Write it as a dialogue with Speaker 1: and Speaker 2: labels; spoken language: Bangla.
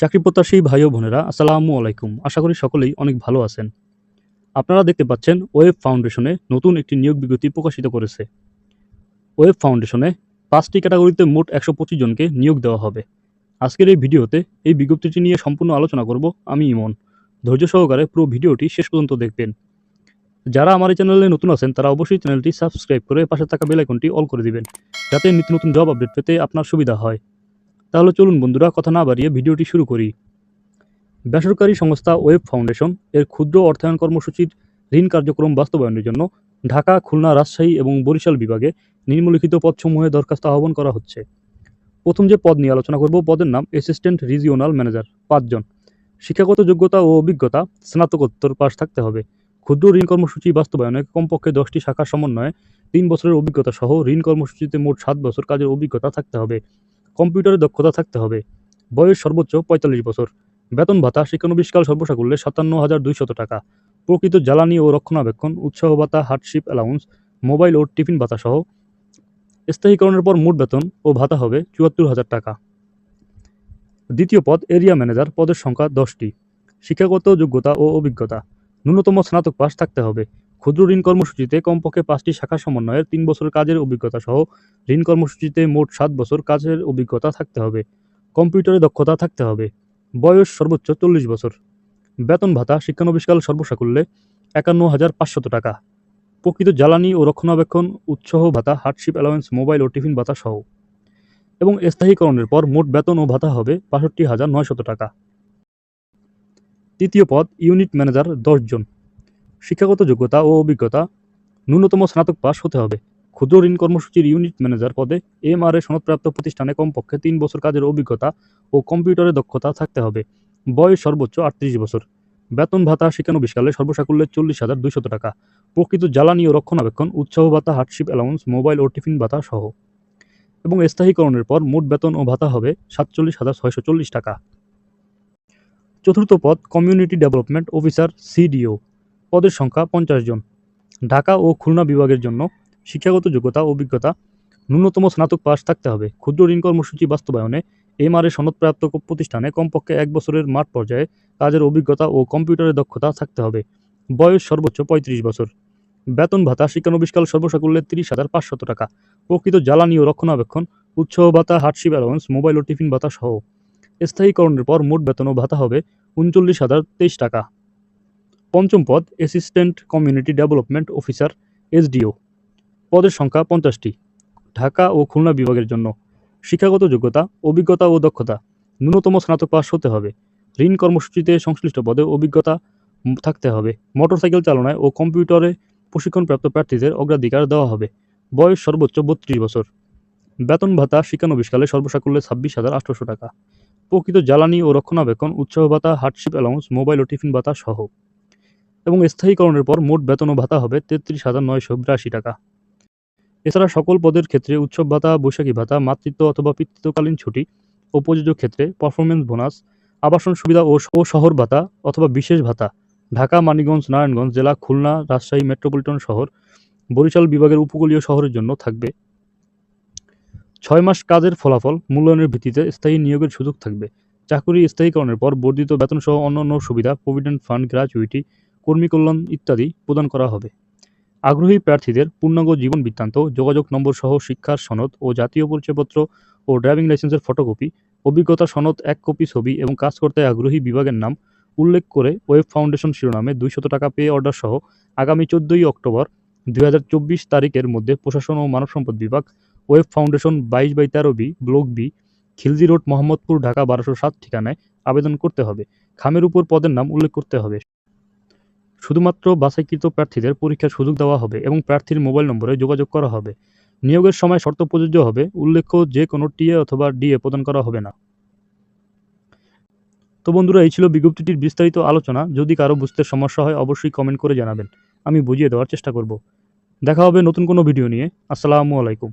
Speaker 1: চাকরি প্রত্যাশী ভাই ও বোনেরা, আসসালামু আলাইকুম। আশা করি সকলেই অনেক ভালো আছেন। আপনারা দেখতে পাচ্ছেন ওয়েব ফাউন্ডেশনে নতুন একটি নিয়োগ বিজ্ঞপ্তি প্রকাশিত করেছে। ওয়েব ফাউন্ডেশনে পাঁচটি ক্যাটাগরিতে মোট একশো পঁচিশ জনকে নিয়োগ দেওয়া হবে। আজকের এই ভিডিওতে এই বিজ্ঞপ্তিটি নিয়ে সম্পূর্ণ আলোচনা করব আমি ইমন। ধৈর্য সহকারে পুরো ভিডিওটি শেষ পর্যন্ত দেখবেন। যারা আমার এই চ্যানেলে নতুন আছেন, তারা অবশ্যই চ্যানেলটি সাবস্ক্রাইব করে পাশে থাকা বেল আইকনটি অল করে দিবেন, যাতে নিত্য নতুন জব আপডেট পেতে আপনার সুবিধা হয়। তাহলে চলুন বন্ধুরা, কথা না বাড়িয়ে ভিডিওটি শুরু করি। বেসরকারি সংস্থা ওয়েব ফাউন্ডেশন এর ক্ষুদ্র অর্থায়ন কর্মসূচির ঋণ কার্যক্রম বাস্তবায়নের জন্য ঢাকা, খুলনা, রাজশাহী এবং বরিশাল বিভাগে নিম্নলিখিত পদসমূহে দরখাস্ত আহ্বান করা হচ্ছে। প্রথম যে পদ নিয়ে আলোচনা করব, পদের নাম অ্যাসিস্ট্যান্ট রিজিওনাল ম্যানেজার পাঁচজন। শিক্ষাগত যোগ্যতা ও অভিজ্ঞতা, স্নাতকোত্তর পাশ থাকতে হবে। ক্ষুদ্র ঋণ কর্মসূচি বাস্তবায়নে কমপক্ষে দশটি শাখার সমন্বয়ে তিন বছরের অভিজ্ঞতা সহ ঋণ কর্মসূচিতে মোট সাত বছর কাজের অভিজ্ঞতা থাকতে হবে। কম্পিউটারে দক্ষতা থাকতে হবে। বয়স সর্বোচ্চ পঁয়তাল্লিশ বছর। বেতন ভাতা, শিক্ষানবিষ্কাল সর্বসাকুল্যে সাতান্ন হাজার দুইশত টাকা। প্রকৃত জ্বালানি ও রক্ষণাবেক্ষণ, উৎসাহ ভাতা, হার্ডশিপ অ্যালাউন্স, মোবাইল ও টিফিন ভাতা সহ স্থায়ীকরণের পর মোট বেতন ও ভাতা হবে চুয়াত্তর হাজার টাকা। দ্বিতীয় পদ, এরিয়া ম্যানেজার, পদের সংখ্যা দশটি। শিক্ষাগত যোগ্যতা ও অভিজ্ঞতা। ন্যূনতম স্নাতক পাশ থাকতে হবে। ক্ষুদ্র ঋণ কর্মসূচিতে কমপক্ষে পাঁচটি শাখা সমন্বয়ের তিন বছর কাজের অভিজ্ঞতা সহ ঋণ কর্মসূচিতে মোট সাত বছর কাজের অভিজ্ঞতা থাকতে হবে। কম্পিউটারে দক্ষতা থাকতে হবে। বয়স সর্বোচ্চ চল্লিশ বছর। বেতন ভাতা, শিক্ষানবিষ্কাল সর্বসাকুল্যে একান্ন হাজার পাঁচশত টাকা। প্রকৃত জ্বালানি ও রক্ষণাবেক্ষণ, উৎসাহ ভাতা হার্ডশিপ অ্যালাওয়েন্স মোবাইল ও টিফিন ভাতা সহ। এবং স্থায়ীকরণের পর মোট বেতন ও ভাতা হবে বাষট্টি হাজার নয়শত টাকা। তৃতীয় পদ, ইউনিট ম্যানেজার দশজন শিক্ষাগত যোগ্যতা ও অভিজ্ঞতা, ন্যূনতম স্নাতক পাস হতে হবে। ক্ষুদ্র ঋণ কর্মসূচির ইউনিট ম্যানেজার পদে এম আর এ সনদপ্রাপ্ত প্রতিষ্ঠানে কমপক্ষে তিন বছর কাজের অভিজ্ঞতা ও কম্পিউটারে দক্ষতা থাকতে হবে। বয়স সর্বোচ্চ আটত্রিশ বছর। বেতন ভাতা শিক্ষানবিষ্কালে সর্বসাকুল্যে চল্লিশ হাজার দুইশত টাকা। প্রকৃত জ্বালানি ও রক্ষণাবেক্ষণ, উৎসাহ ভাতা, হার্ডশিপ অ্যালাউন্স, মোবাইল ও টিফিন ভাতা সহ। এবং স্থায়ীকরণের পর মোট বেতন ও ভাতা হবে সাতচল্লিশ হাজার ছয়শো চল্লিশ টাকা। চতুর্থ পদ কমিউনিটি ডেভেলপমেন্ট অফিসার, সিডিও। পদের সংখ্যা পঞ্চাশ জন। ঢাকা ও খুলনা বিভাগের জন্য শিক্ষাগত যোগ্যতা অভিজ্ঞতা ন্যূনতম স্নাতক পাস থাকতে হবে। ক্ষুদ্র ঋণ কর্মসূচি বাস্তবায়নে এমআরএ সনদপ্রাপ্ত প্রতিষ্ঠানে কমপক্ষে এক বছরের মাঠ পর্যায়ে কাজের অভিজ্ঞতা ও কম্পিউটারে দক্ষতা থাকতে হবে। বয়স সর্বোচ্চ পঁয়ত্রিশ বছর। বেতন ভাতা শিক্ষানবিষ্কাল সর্বসাকুল্যে তিরিশ হাজার পাঁচশত টাকা। প্রকৃত জ্বালানি ও রক্ষণাবেক্ষণ উৎসাহ ভাতা হার্ডশিপ অ্যালাউন্স মোবাইল ও টিফিন ভাতা সহ। স্থায়ীকরণের পর মোট বেতন ও ভাতা হবে উনচল্লিশ হাজার তেইশ টাকা। পঞ্চম পদ assistant community development officer SDO পদের সংখ্যা পঞ্চাশটি। ঢাকা ও খুলনা বিভাগের জন্য শিক্ষাগত যোগ্যতা, অভিজ্ঞতা ও দক্ষতা ন্যূনতম স্নাতক পাস হতে হবে। ঋণ কর্মসূচিতে সংশ্লিষ্ট পদে অভিজ্ঞতা থাকতে হবে। মোটরসাইকেল চালনায় ও কম্পিউটারে প্রশিক্ষণপ্রাপ্ত প্রার্থীদের অগ্রাধিকার দেওয়া হবে। বয়স সর্বোচ্চ বত্রিশ বছর। বেতন ভাতা শিক্ষানবিষ্কালে সর্বসাকুল্যে ছাব্বিশ হাজার আটশোশো টাকা। প্রকৃত জ্বালানি ও রক্ষণাবেক্ষণ, উৎসাহ ভাতা হার্ডশিপ অ্যালাউন্স মোবাইল ও টিফিন ভাতা সহ। এবং স্থায়ীকরণের পর মোট বেতন ও ভাতা হবে তেত্রিশ হাজার নয়শো বিরাশি টাকা। এছাড়া সকল পদের ক্ষেত্রে উৎসব ভাতা, বৈশাখী ভাতা, মাতৃত্ব অথবা পিতৃত্বকালীন ছুটি ও ক্ষেত্রে পারফরমেন্স বোনাস আবাসন সুবিধা ও শহর ভাতা অথবা বিশেষ ভাতা, ঢাকা, মানিকগঞ্জ, নারায়ণগঞ্জ জেলা, খুলনা, রাজশাহী মেট্রোপলিটন শহর, বরিশাল বিভাগের উপকূলীয় শহরের জন্য থাকবে। ছয় মাস কাজের ফলাফল মূল্যায়নের ভিত্তিতে স্থায়ী নিয়োগের সুযোগ থাকবে। চাকরি স্থায়ীকরণের পর বর্ধিত বেতন সহ অন্যান্য সুবিধা প্রভিডেন্ট ফান্ড গ্র্যাচুইটি কর্মী কল্যাণ ইত্যাদি প্রদান করা হবে। আগ্রহী প্রার্থীদের পূর্ণাঙ্গ জীবন বৃত্তান্ত, যোগাযোগ নম্বর সহ শিক্ষার সনদ ও জাতীয় পরিচয়পত্র ও ড্রাইভিং লাইসেন্সের ফটোকপি, অভিজ্ঞতা সনদ এক কপি ছবি এবং কাজ করতে আগ্রহী বিভাগের নাম উল্লেখ করে ওয়েব ফাউন্ডেশন শিরোনামে দুইশত টাকা পে অর্ডার সহ আগামী চোদ্দোই অক্টোবর দু হাজার চব্বিশ তারিখের মধ্যে প্রশাসন ও মানব সম্পদ বিভাগ, ওয়েব ফাউন্ডেশন বাইশ বাই তেরো B, block B, Khilji road, Mohammadpur, Dhaka বারোশো সাত ঠিকানায় আবেদন করতে হবে। খামের উপর পদের নাম উল্লেখ করতে হবে। শুধুমাত্র বাছাইকৃত প্রার্থীদের পরীক্ষার সুযোগ দেওয়া হবে এবং প্রার্থীর মোবাইল নম্বরে যোগাযোগ করা হবে। নিয়োগের সময় শর্ত প্রযোজ্য হবে, উল্লেখ্য যে কোনো টিএ অথবা ডিএ প্রদান করা হবে না। তো বন্ধুরা, এই ছিল বিজ্ঞপ্তিটির বিস্তারিত আলোচনা। যদি কারও বুঝতে সমস্যা হয়, অবশ্যই কমেন্ট করে জানাবেন। আমি বুঝিয়ে দেওয়ার চেষ্টা করব। দেখা হবে নতুন কোনো ভিডিও নিয়ে। আসসালামু আলাইকুম।